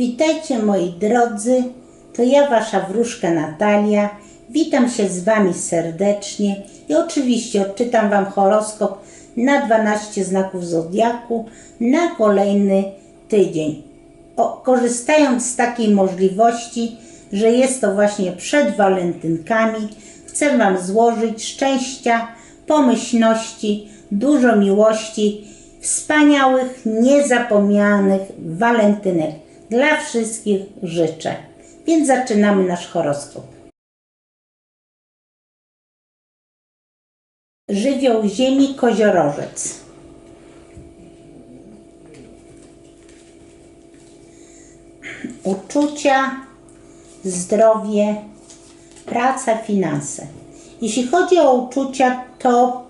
Witajcie moi drodzy, to ja wasza wróżka Natalia. Witam się z wami serdecznie i oczywiście odczytam wam horoskop na 12 znaków zodiaku na kolejny tydzień. O, korzystając z takiej możliwości, że jest to właśnie przed walentynkami, chcę wam złożyć szczęścia, pomyślności, dużo miłości, wspaniałych, niezapomnianych walentynek. Dla wszystkich życzę. Więc zaczynamy nasz horoskop. Żywioł Ziemi Koziorożec. Uczucia, zdrowie, praca, finanse. Jeśli chodzi o uczucia, to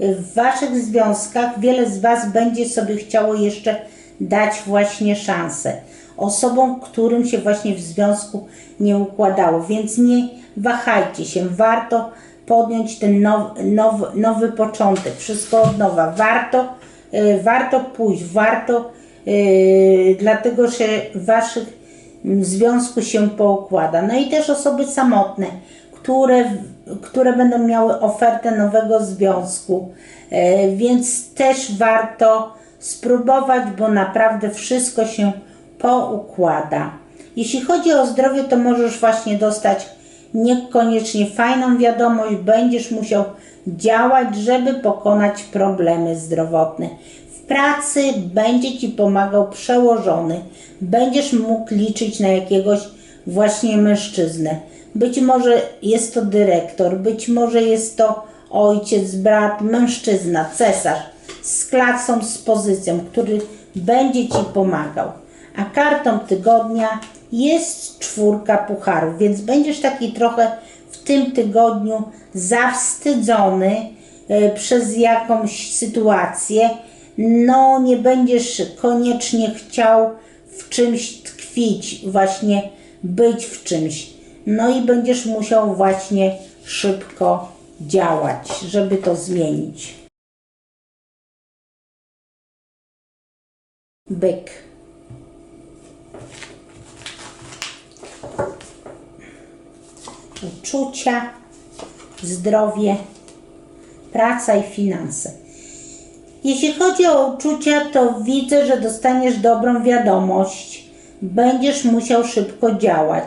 w Waszych związkach wiele z Was będzie sobie chciało jeszcze dać właśnie szansę osobom, którym się właśnie w związku nie układało, więc nie wahajcie się, warto podjąć ten nowy, nowy, nowy początek, wszystko od nowa, warto, y, warto pójść, warto, y, dlatego że w Waszych mm, związku się poukłada. No i też osoby samotne, które, które będą miały ofertę nowego związku, e, więc też warto spróbować, bo naprawdę wszystko się poukłada. Jeśli chodzi o zdrowie, to możesz właśnie dostać niekoniecznie fajną wiadomość, będziesz musiał działać, żeby pokonać problemy zdrowotne. W pracy będzie Ci pomagał przełożony, będziesz mógł liczyć na jakiegoś właśnie mężczyznę. Być może jest to dyrektor, być może jest to ojciec, brat, mężczyzna, cesarz z klasą, z pozycją, który będzie Ci pomagał. A kartą tygodnia jest czwórka pucharów, więc będziesz taki trochę w tym tygodniu zawstydzony e, przez jakąś sytuację. No, nie będziesz koniecznie chciał w czymś tkwić, właśnie być w czymś. No i będziesz musiał właśnie szybko działać, żeby to zmienić. Byk. Uczucia, zdrowie, praca i finanse. Jeśli chodzi o uczucia, to widzę, że dostaniesz dobrą wiadomość. Będziesz musiał szybko działać,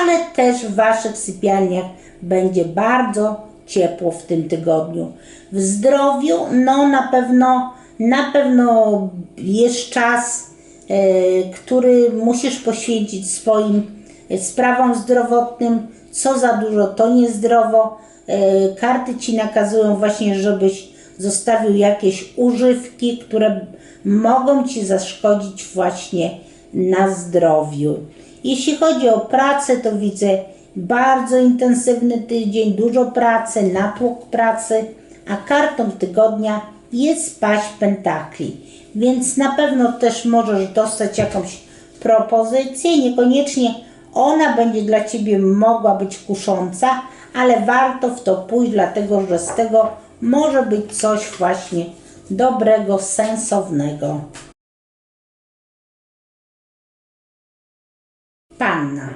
ale też w waszych sypialniach będzie bardzo ciepło w tym tygodniu. W zdrowiu, no na pewno, na pewno jest czas, e, który musisz poświęcić swoim e, sprawom zdrowotnym. Co za dużo, to niezdrowo. E, karty ci nakazują właśnie, żebyś zostawił jakieś używki, które mogą ci zaszkodzić właśnie na zdrowiu. Jeśli chodzi o pracę, to widzę bardzo intensywny tydzień, dużo pracy, natłok pracy, a kartą tygodnia jest paść pentakli. Więc na pewno też możesz dostać jakąś propozycję, niekoniecznie ona będzie dla Ciebie mogła być kusząca, ale warto w to pójść, dlatego że z tego może być coś właśnie dobrego, sensownego. Panna.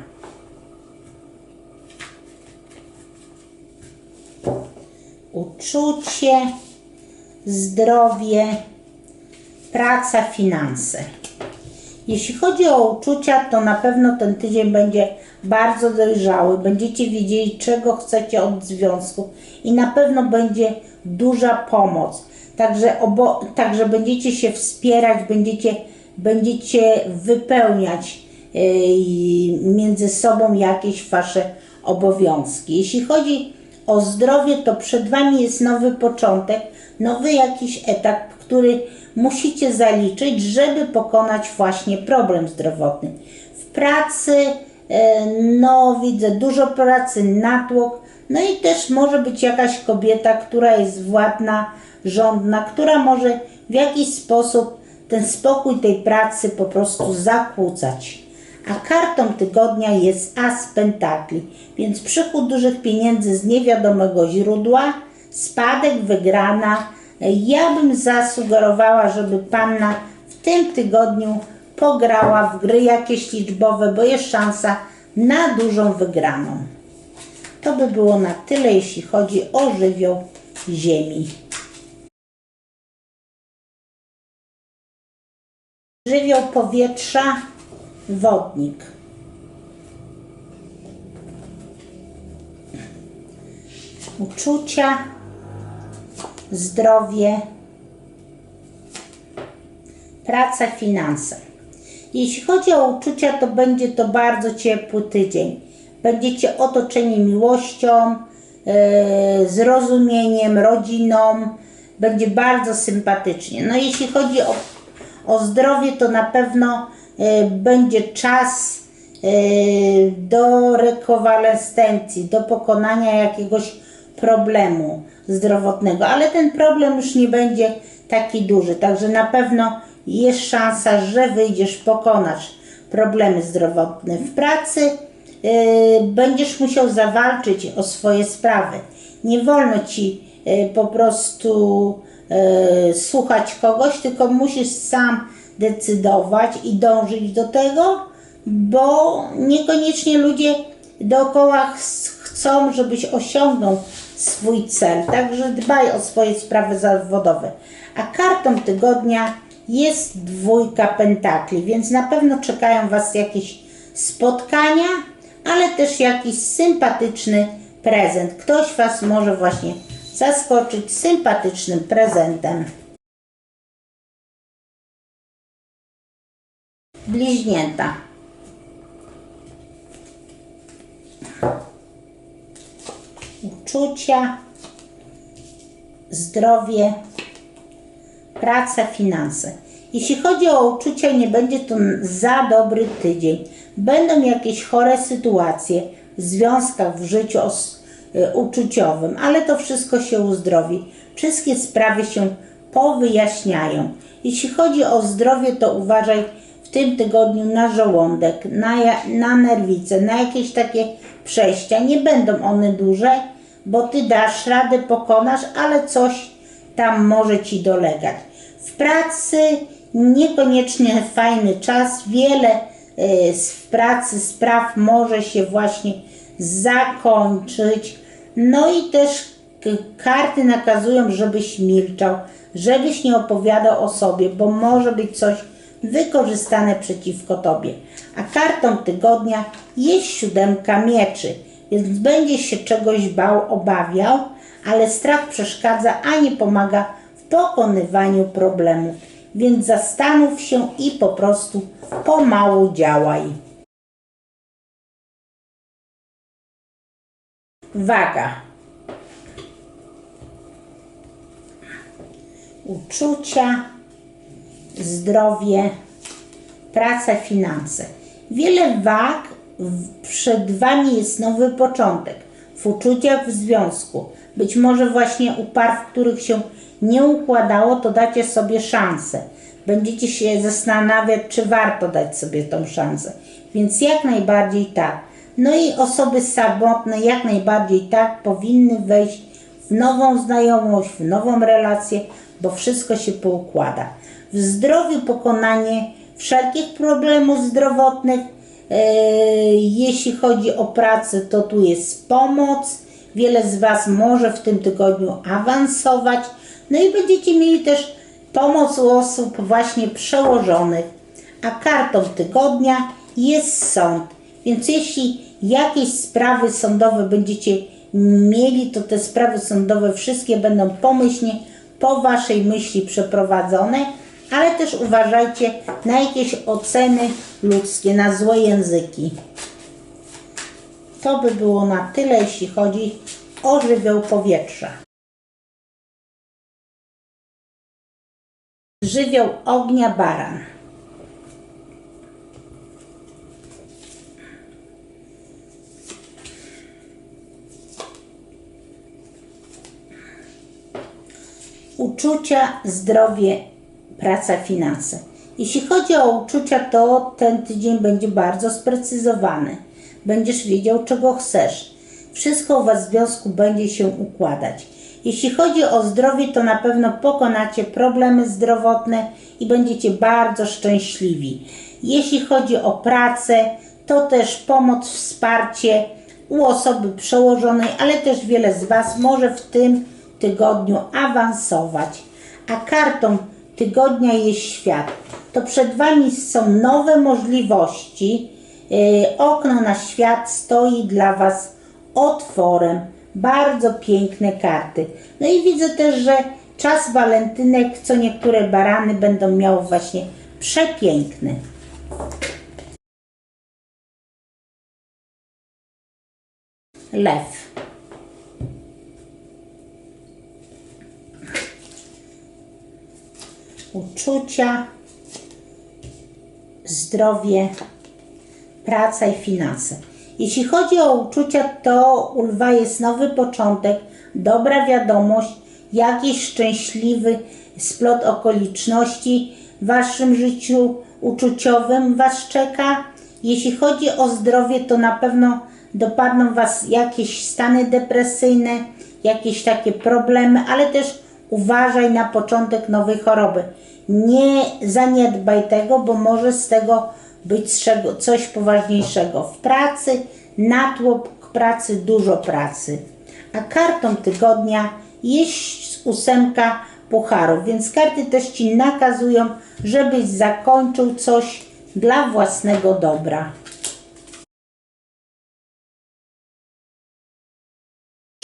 Uczucie, zdrowie, praca, finanse. Jeśli chodzi o uczucia, to na pewno ten tydzień będzie bardzo dojrzały. Będziecie wiedzieli, czego chcecie od związku i na pewno będzie duża pomoc. Także, obo, także będziecie się wspierać, będziecie, będziecie wypełniać yy, między sobą jakieś wasze obowiązki. Jeśli chodzi o zdrowie, to przed Wami jest nowy początek, nowy jakiś etap, który musicie zaliczyć, żeby pokonać właśnie problem zdrowotny. W pracy, e, no widzę dużo pracy, natłok, no i też może być jakaś kobieta, która jest władna, rządna, która może w jakiś sposób ten spokój tej pracy po prostu zakłócać. A kartą tygodnia jest as pentakli, więc przychód dużych pieniędzy z niewiadomego źródła, spadek, wygrana. Ja bym zasugerowała, żeby panna w tym tygodniu pograła w gry jakieś liczbowe, bo jest szansa na dużą wygraną. To by było na tyle, jeśli chodzi o żywioł Ziemi. Żywioł powietrza, wodnik. Uczucia, zdrowie, praca, finanse. Jeśli chodzi o uczucia, to będzie to bardzo ciepły tydzień. Będziecie otoczeni miłością, e, zrozumieniem, rodziną. Będzie bardzo sympatycznie. No jeśli chodzi o, o zdrowie, to na pewno e, będzie czas e, do rekonwalescencji, do pokonania jakiegoś problemu zdrowotnego, ale ten problem już nie będzie taki duży, także na pewno jest szansa, że wyjdziesz, pokonasz problemy zdrowotne w pracy, yy, będziesz musiał zawalczyć o swoje sprawy. Nie wolno ci yy, po prostu yy, słuchać kogoś, tylko musisz sam decydować i dążyć do tego, bo niekoniecznie ludzie dookoła ch- chcą, żebyś osiągnął swój cel. Także dbaj o swoje sprawy zawodowe. A kartą tygodnia jest dwójka pentakli, więc na pewno czekają Was jakieś spotkania, ale też jakiś sympatyczny prezent. Ktoś Was może właśnie zaskoczyć sympatycznym prezentem. Bliźnięta. Uczucia, zdrowie, praca, finanse. Jeśli chodzi o uczucia, nie będzie to za dobry tydzień. Będą jakieś chore sytuacje w związkach, w życiu y, uczuciowym, ale to wszystko się uzdrowi. Wszystkie sprawy się powyjaśniają. Jeśli chodzi o zdrowie, to uważaj w tym tygodniu na żołądek, na, na nerwice, na jakieś takie przejścia. Nie będą one duże, bo ty dasz radę, pokonasz, ale coś tam może ci dolegać. W pracy niekoniecznie fajny czas, wiele y, w pracy spraw może się właśnie zakończyć. No i też karty nakazują, żebyś milczał, żebyś nie opowiadał o sobie, bo może być coś wykorzystane przeciwko tobie. A kartą tygodnia jest siódemka mieczy, więc będziesz się czegoś bał, obawiał, ale strach przeszkadza, a nie pomaga w pokonywaniu problemów. Więc zastanów się i po prostu pomału działaj. Waga. Uczucia, zdrowie, praca, finanse. Wiele wag, przed Wami jest nowy początek. W uczuciach, w związku. Być może właśnie u par, w których się nie układało, to dacie sobie szansę. Będziecie się zastanawiać, czy warto dać sobie tą szansę. Więc jak najbardziej tak. No i osoby samotne jak najbardziej tak powinny wejść w nową znajomość, w nową relację, bo wszystko się poukłada. W zdrowiu pokonanie wszelkich problemów zdrowotnych. E, jeśli chodzi o pracę, to tu jest pomoc. Wiele z Was może w tym tygodniu awansować. No i będziecie mieli też pomoc u osób właśnie przełożonych. A kartą tygodnia jest sąd. Więc jeśli jakieś sprawy sądowe będziecie mieli, to te sprawy sądowe wszystkie będą pomyślnie po Waszej myśli przeprowadzone, ale też uważajcie na jakieś oceny ludzkie, na złe języki. To by było na tyle, jeśli chodzi o żywioł powietrza. Żywioł ognia baran. Uczucia, zdrowie, praca, finanse. Jeśli chodzi o uczucia, to ten tydzień będzie bardzo sprecyzowany. Będziesz wiedział, czego chcesz. Wszystko u Was w związku będzie się układać. Jeśli chodzi o zdrowie, to na pewno pokonacie problemy zdrowotne i będziecie bardzo szczęśliwi. Jeśli chodzi o pracę, to też pomoc, wsparcie u osoby przełożonej, ale też wiele z Was może w tym tygodniu awansować. A kartą tygodnia jest świat. To przed Wami są nowe możliwości. Yy, okno na świat stoi dla Was otworem. Bardzo piękne karty. No i widzę też, że czas walentynek, co niektóre barany będą miały właśnie przepiękny. Lew. Uczucia, zdrowie, praca i finanse. Jeśli chodzi o uczucia, to u lwa jest nowy początek, dobra wiadomość, jakiś szczęśliwy splot okoliczności w waszym życiu uczuciowym was czeka. Jeśli chodzi o zdrowie, to na pewno dopadną was jakieś stany depresyjne, jakieś takie problemy, ale też uważaj na początek nowej choroby. Nie zaniedbaj tego, bo może z tego być coś poważniejszego. W pracy, natłok pracy, dużo pracy. A kartą tygodnia jest ósemka pucharów, więc karty też Ci nakazują, żebyś zakończył coś dla własnego dobra.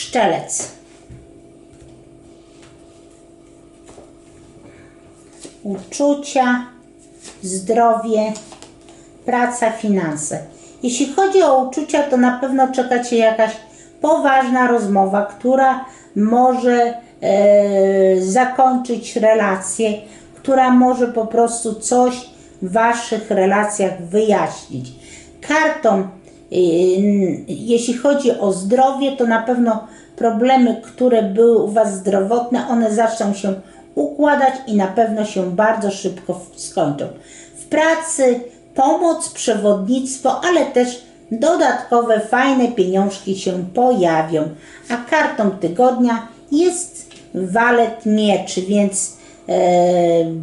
Szczelec. Uczucia, zdrowie, praca, finanse. Jeśli chodzi o uczucia, to na pewno czeka Cię jakaś poważna rozmowa, która może e, zakończyć relację, która może po prostu coś w Waszych relacjach wyjaśnić. Kartą, y, jeśli chodzi o zdrowie, to na pewno problemy, które były u Was zdrowotne, one zaczną się układać i na pewno się bardzo szybko skończą. W pracy pomoc, przewodnictwo, ale też dodatkowe fajne pieniążki się pojawią. A kartą tygodnia jest walet mieczy, więc e,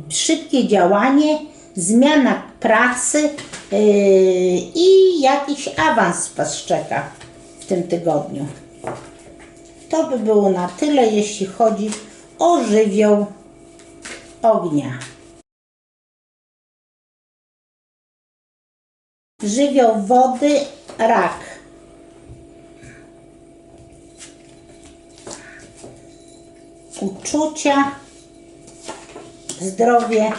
szybkie działanie, zmiana pracy e, i jakiś awans Was czeka w tym tygodniu. To by było na tyle, jeśli chodzi o żywioł ognia. Żywioł wody, rak. Uczucia, zdrowie,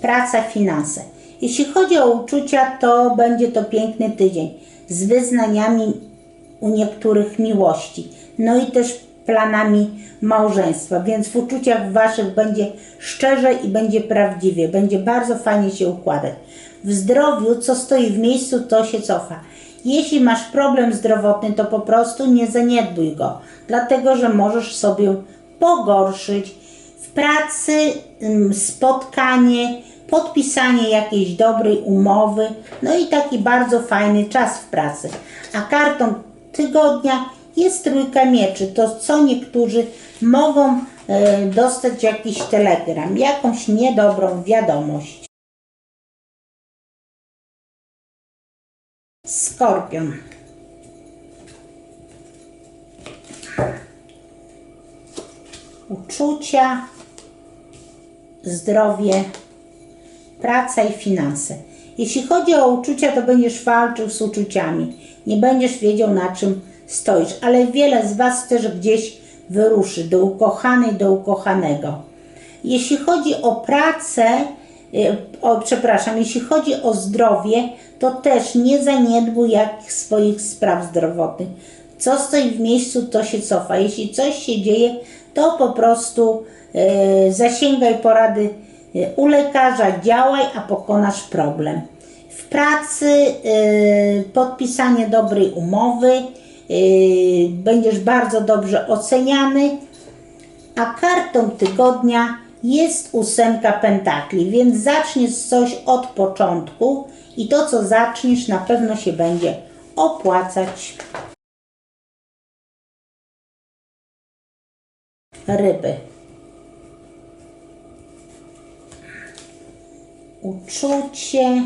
praca, finanse. Jeśli chodzi o uczucia, to będzie to piękny tydzień z wyznaniami u niektórych miłości, no i też planami małżeństwa, więc w uczuciach waszych będzie szczerze i będzie prawdziwie, będzie bardzo fajnie się układać. W zdrowiu, co stoi w miejscu, to się cofa. Jeśli masz problem zdrowotny, to po prostu nie zaniedbuj go, dlatego że możesz sobie pogorszyć w pracy ym, spotkanie, podpisanie jakiejś dobrej umowy, no i taki bardzo fajny czas w pracy. A kartą tygodnia jest trójka mieczy. To co niektórzy mogą e, dostać jakiś telegram, jakąś niedobrą wiadomość. Skorpion. Uczucia, zdrowie, praca i finanse. Jeśli chodzi o uczucia, to będziesz walczył z uczuciami. Nie będziesz wiedział, na czym stoisz, ale wiele z Was też gdzieś wyruszy do ukochanej, do ukochanego. Jeśli chodzi o pracę, y, o, przepraszam, jeśli chodzi o zdrowie, to też nie zaniedbuj jakich swoich spraw zdrowotnych. Co stoi w miejscu, to się cofa. Jeśli coś się dzieje, to po prostu y, zasięgaj porady y, u lekarza, działaj, a pokonasz problem. W pracy y, podpisanie dobrej umowy, będziesz bardzo dobrze oceniany, a kartą tygodnia jest ósemka pentakli, więc zaczniesz coś od początku i to, co zaczniesz, na pewno się będzie opłacać. Ryby. uczucie,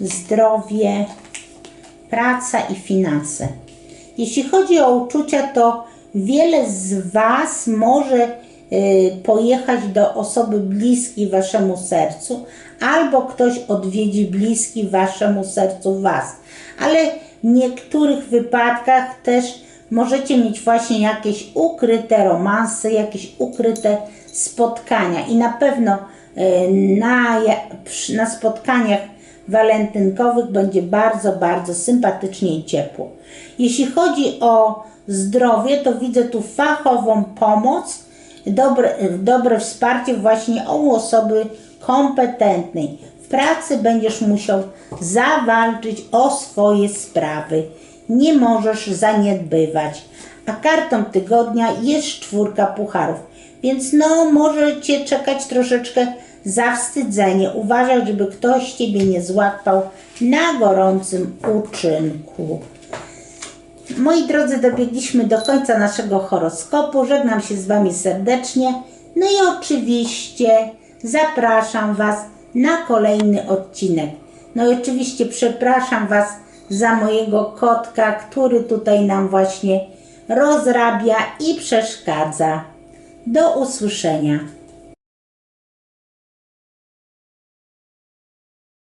zdrowie, praca i finanse. Jeśli chodzi o uczucia, to wiele z Was może y, pojechać do osoby bliskiej Waszemu sercu, albo ktoś odwiedzi bliski Waszemu sercu Was. Ale w niektórych wypadkach też możecie mieć właśnie jakieś ukryte romanse, jakieś ukryte spotkania i na pewno y, na, na spotkaniach walentynkowych będzie bardzo, bardzo sympatycznie i ciepło. Jeśli chodzi o zdrowie, to widzę tu fachową pomoc, dobre, dobre wsparcie właśnie u osoby kompetentnej. W pracy będziesz musiał zawalczyć o swoje sprawy. Nie możesz zaniedbywać. A kartą tygodnia jest czwórka pucharów. Więc no, może Cię czekać troszeczkę zawstydzenie. Uważaj, żeby ktoś Ciebie nie złapał na gorącym uczynku. Moi drodzy, dobiegliśmy do końca naszego horoskopu. Żegnam się z Wami serdecznie. No i oczywiście zapraszam Was na kolejny odcinek. No i oczywiście przepraszam Was za mojego kotka, który tutaj nam właśnie rozrabia i przeszkadza. Do usłyszenia.